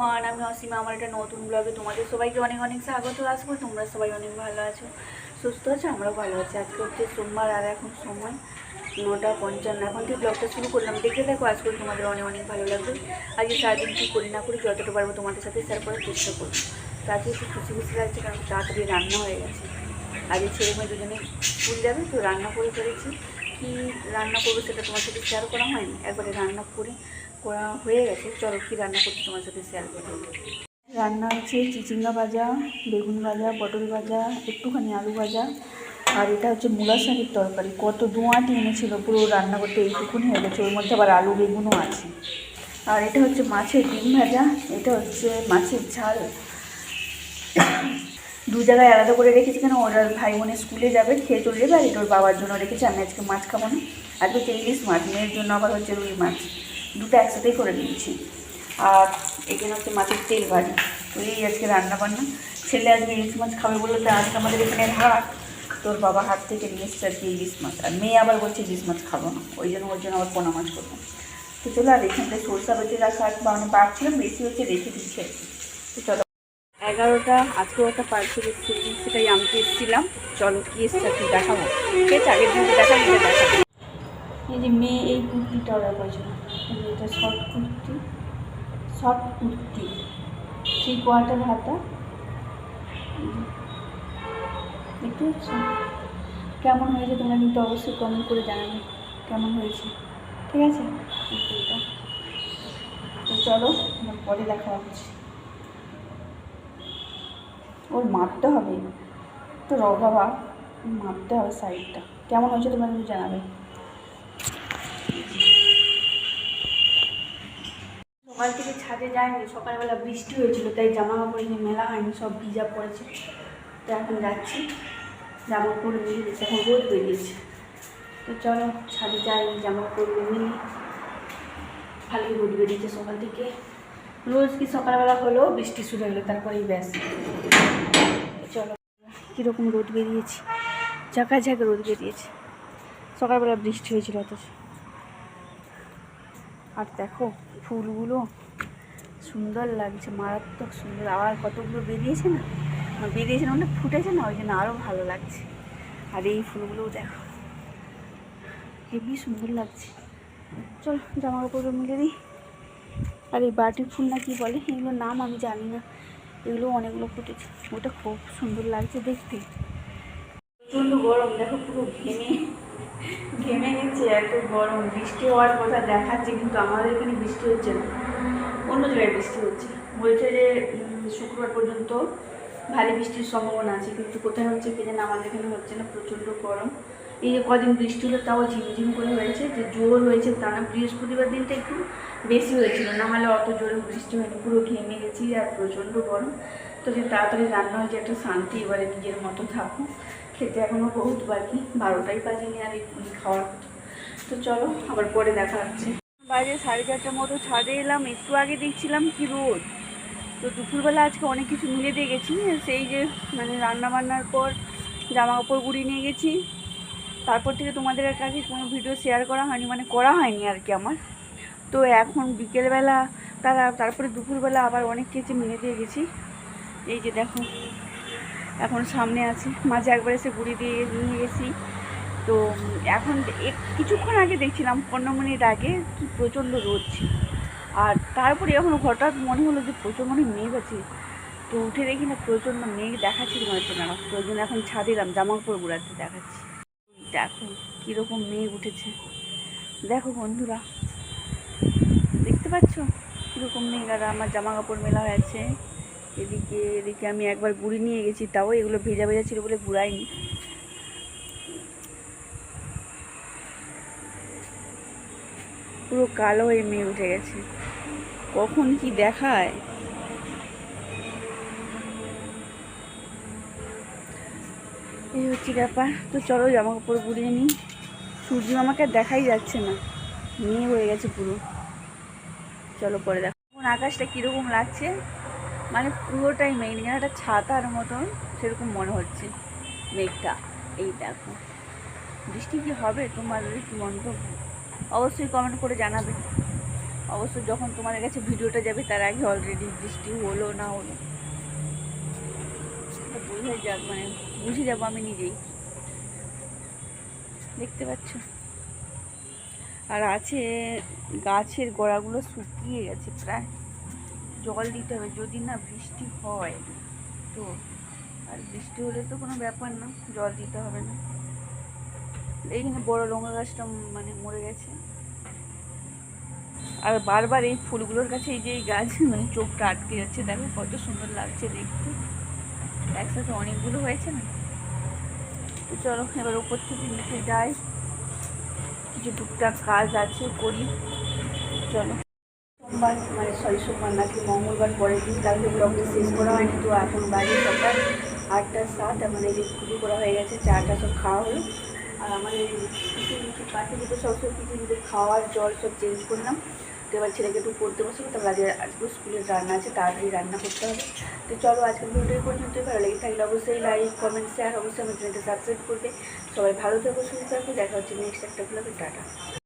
মান, আমি অসীমা, আমার একটা নতুন ব্লগে তোমাদের সবাইকে অনেক অনেক স্বাগত আসব। তোমরা সবাই অনেক ভালো আছো, সুস্থ আছো, আমরাও ভালো আছি। আজকে হচ্ছে সোমবার আর এখন সময় নটা পঞ্চান্ন। এখন থেকে ব্লগটা শুরু করলাম, দেখে দেখো আজ করে তোমাদের অনেক অনেক ভালো লাগবে। আজকে সারাদিন কী করি না করি যতটা পারব তোমাদের সাথে শেয়ার করার চেষ্টা করব। তো একটু খুশি খুশি লাগছে কারণ তাড়াতাড়ি রান্না হয়ে গেছে। আজকে ছেলে মেয়ে দুজনে স্কুল যাবে, তো রান্না করে ফেলেছি। কী রান্না করব সেটা তোমার সাথে শেয়ার করা হয়নি? একবারে রান্না করে করা হয়ে গেছে। চলো কী রান্না করছি তোমার সাথে শেয়ার করব রান্না হচ্ছে চিচিঙ্গা ভাজা, বেগুন ভাজা, পটল ভাজা, একটুখানি আলু ভাজা। আর এটা হচ্ছে মূলা শাকের তরকারি। কত দোঁয়াটি এনেছিল, পুরো রান্না করতে এইটুকুনি হয়ে গেছে। ওর মধ্যে আবার আলু বেগুনও আছে। আর এটা হচ্ছে মাছের ডিম ভাজা। এটা হচ্ছে মাছের ঝাল। দু জায়গায় আলাদা করে রেখেছি কেন? ওরা ভাই বোনের স্কুলে যাবে, খেয়ে চলে যাবে, আর এটা ওর বাবার জন্য রেখেছি, আমি আজকে মাছ খাব না। আজকে হচ্ছে ইলিশ মাছ, মেয়ের জন্য আবার হচ্ছে রুই মাছ। দুটো একসাথেই করে নিয়েছি। আর এখানে হচ্ছে মাছের তেল ভাজি। তো এই আজকে রান্না বান্না ছেলে আজকে ইলিশ মাছ খাবে বলে তো আজকে আমাদের এখানে হাট তোর বাবা হাত থেকে নিয়ে এসছে আর কি ইলিশ মাছ। আর মেয়ে আবার বলছে ইলিশ মাছ খাব না। ওই জন্য ওর জন্য আবার পোনা মাছ করব। তো চলো আর এখানটায় সরষা বেঁচে রাখা বা মানে বাড়ছিলাম, বেশি হচ্ছে রেখে দিচ্ছে তো চলো। এগারোটা, আজকেও একটা পার্সেল এসেছিল সেটাই আমি এসেছিলাম। চলো কি এসছে দেখাবো। ঠিক আছে, আগের দিন দেখাবো এই যে মেয়ে এই কুর্তিটা অর্ডার করেছিল এটা short kurti. Short kurti. Three quarter হাতা। দেখতে পাচ্ছ? কেমন হয়েছে তোমরা কিন্তু অবশ্যই কমেন্ট করে জানাবে। কেমন হয়েছে? ঠিক আছে? তো চলো পরে দেখা হচ্ছে। ওর মাপতে হবে। তো র বাবা মাপতে হবে সাইডটা। কেমন হয়েছে তোমরা কিন্তু জানাবে? সকাল থেকে ছাদে যায়নি, সকালবেলা বৃষ্টি হয়েছিল, তাই জামা কাপড় নিয়ে মেলা হয়নি, সব ভিজা পড়েছে। তো এখন যাচ্ছি জামা কাপড় নিয়ে গেছে, এখন রোদ বেরিয়েছে। তো চলো, ছাদে যাই জামা কাপড় নিয়ে ভালোই রোদ বেরিয়েছে সকাল থেকে। রোজ কি সকালবেলা হলো, বৃষ্টি শুরু হলো, তারপরেই ব্যাস। কীরকম রোদ বেরিয়েছে ঝাঁকা ঝাঁকা রোদ বেরিয়েছে। সকালবেলা বৃষ্টি হয়েছিল অথচ। আর দেখো, ফুলগুলো সুন্দর লাগছে, মারাত্মক সুন্দর। আবার কতগুলো বেরিয়েছে না? বেরিয়েছে না মানে ফুটেছে না, ওই জন্য আরও ভালো লাগছে। আর এই ফুলগুলোও দেখো, হেবি সুন্দর লাগছে। চল, জামা কাপড় মিলে দিই আর এই বাটি ফুল না কি বলে, এগুলোর নাম আমি জানি না। এগুলো অনেকগুলো ফুটেছে। ওটা খুব সুন্দর লাগছে দেখতে। প্রচণ্ড গরম, দেখো পুরো ঘেমে ঘেমে গেছে, এত গরম। বৃষ্টি হওয়ার কথা দেখাচ্ছে, কিন্তু আমাদের এখানে বৃষ্টি হচ্ছে না। অন্য জায়গায় বৃষ্টি হচ্ছে। বলছে যে শুক্রবার পর্যন্ত ভারী বৃষ্টির সম্ভাবনা আছে, কিন্তু কোথায় হচ্ছে কি জানি আমাদের এখানে হচ্ছে না, প্রচণ্ড গরম। এই যে কদিন বৃষ্টি হলো, তাও ঝিমঝিম করে হয়েছে। যে জোর হয়েছে তা না, বৃহস্পতিবার দিনটা একটু বেশি হয়েছিল। না হলে অত জোরে বৃষ্টি হয়নি, পুরো ঘেমে গেছি আর প্রচণ্ড গরম। তো যে তাড়াতাড়ি রান্না হয়েছে, একটা শান্তি এবারে নিজের মতো থাকো খেতে এখনও বহুত বাকি, বারোটাই বাজেনি আর এক্ষুনি খাওয়ার তো চলো, আবার পরে দেখা হচ্ছে। বাজে সাড়ে চারটার মতো, ছাদে এলাম, একটু আগে দেখছিলাম কি রোদ। তো দুপুরবেলা আজকে অনেক কিছু মিলে দিয়ে গেছি, সেই যে মানে রান্না বান্নার পর জামা কাপড় গুড়িয়ে নিয়ে গেছি। তারপর থেকে তোমাদের কাছে কোনো ভিডিও শেয়ার করা হয়নি মানে করা হয়নি আর কি আমার। তো এখন বিকেলবেলা তারা, তারপরে দুপুরবেলা আবার অনেক কিছু মেনে দিয়ে গেছি। এই যে দেখো, এখন সামনে আছে। মাঝে একবার এসে ঘুরি দিয়ে নিয়ে গেছি। তো এখন কিছুক্ষণ আগে দেখছিলাম, পনেরো মিনিট আগে কি প্রচণ্ড রোদ ছিল। আর তারপরে এখন হঠাৎ মনে হলো যে প্রচুর মনে মেঘ আছে। তো উঠে দেখি না, প্রচণ্ড মেঘ দেখাচ্ছি হচ্ছে না। তো ওই জন্য এখন ছাদে এলাম, জামা কাপড় গুড়াতে দেখাচ্ছি। দেখো, কীরকম মেঘ উঠেছে। দেখো বন্ধুরা, দেখতে পাচ্ছ? কীরকম মেঘ, আর আমার জামা কাপড় মেলা হয়েছে। এদিকে এদিকে আমি একবার গুড়ি নিয়ে গেছি, তাও এগুলো ভেজা ভেজা ছিল বলে গুড়াইনি পুরো কালো হয়ে মেঘ উঠে গেছে। কখন কি দেখায়? এই হচ্ছে ব্যাপার। তো চলো জামা কাপড় গুড়িয়ে নিই। সূর্য আমাকে দেখাই যাচ্ছে না। মেঘ হয়ে গেছে পুরো। চলো পরে দেখো এখন আকাশটা কীরকম লাগছে? মানে পুরোটাই মেঘ। যেন একটা ছাতার মতন সেরকম মনে হচ্ছে মেঘটা। এই দেখো। বৃষ্টি কি হবে? তোমার কি মন্তব্য। অবশ্যই কমেন্ট করে জানাবে। অবশ্য যখন তোমাদের কাছে ভিডিওটা যাবে, তার আগে অলরেডি বৃষ্টি হলো না হলো। বোঝা যাক মানে বুঝে যাব আমি নিজেই। দেখতে পাচ্ছ? আর আছে, গাছের গোড়াগুলো শুকিয়ে গেছে, প্রায় জল দিতে হবে, যদি না বৃষ্টি হয় তো। আর বৃষ্টি হলে তো কোনো ব্যাপার না, জল দিতে হবে না। এইখানে বড় লঙ্কা গাছটা মানে মরে গেছে। আর বারবার এই ফুলগুলোর কাছে এই যে এই গাছ মানে চোখটা আটকে যাচ্ছে, দেখো কত সুন্দর লাগছে দেখতে। একসাথে অনেকগুলো হয়েছে না? তো চলো, এবার ওপর থেকে নিচে যাই। কিছু টুকটাক কাজ আছে, করি। চলো। সোমবার মানে সরি, সোমবার নাকি মঙ্গলবার পরের দিন, কালকে ব্লগটা শেষ করা হয়নি, তো এখন বাজে সকাল আটটা সাত যে পুজো করা হয়ে গেছে, চাটা সব খাওয়া হলো। আর আমার কিছু কিছু পাশে দুটো সব সব কিছু কিছু খাওয়ার জল সব চেঞ্জ করলাম। তো এবার ছেলেকে একটু পড়তে বসবো তারপর আজকে আজকে স্কুলের রান্না আছে, তাড়াতাড়ি রান্না করতে হবে। তো চলো আজকের ভিডিও পর্যন্ত ভালো লেগে থাকলে অবশ্যই লাইক কমেন্ট শেয়ার অবশ্যই আমার চ্যানেলটা সাবস্ক্রাইব করবে। সবাই ভালো থাকো, সুস্থ থাকবে দেখা হচ্ছে নেক্সট একটা ব্লগে টাটা।